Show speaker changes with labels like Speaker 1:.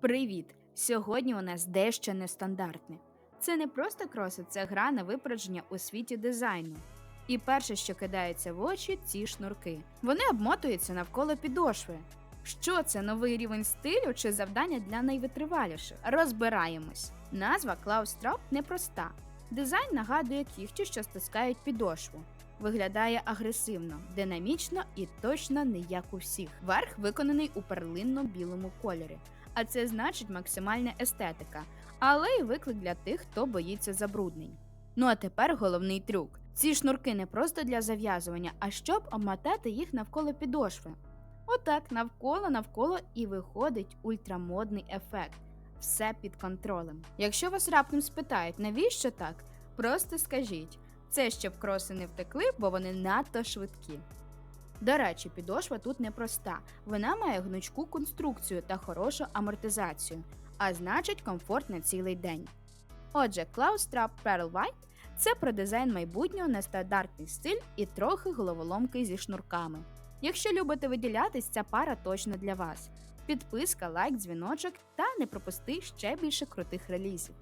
Speaker 1: Привіт! Сьогодні у нас дещо нестандартне. Це не просто кроси, це гра на випередження у світі дизайну. І перше, що кидається в очі, ці шнурки. Вони обмотуються навколо підошви. Що це новий рівень стилю чи завдання для найвитриваліших? Розбираємось. Назва Клаустрап непроста. Дизайн нагадує кігті, що стискають підошву. Виглядає агресивно, динамічно і точно не як у всіх. Верх виконаний у перлинно-білому кольорі, а це значить максимальна естетика, але й виклик для тих, хто боїться забруднень. Ну а тепер головний трюк: ці шнурки не просто для зав'язування, а щоб обмотати їх навколо підошви. Отак, навколо, навколо і виходить ультрамодний ефект. Все під контролем. Якщо вас раптом спитають, навіщо так, просто скажіть. Це щоб кроси не втекли, бо вони надто швидкі. До речі, підошва тут непроста. Вона має гнучку конструкцію та хорошу амортизацію, а значить комфорт на цілий день. Отже, Cloud Strap Pearl White – це про дизайн майбутнього, нестандартний стиль і трохи головоломки зі шнурками. Якщо любите виділятись, ця пара точно для вас. Підписка, лайк, дзвіночок та не пропусти ще більше крутих релізів.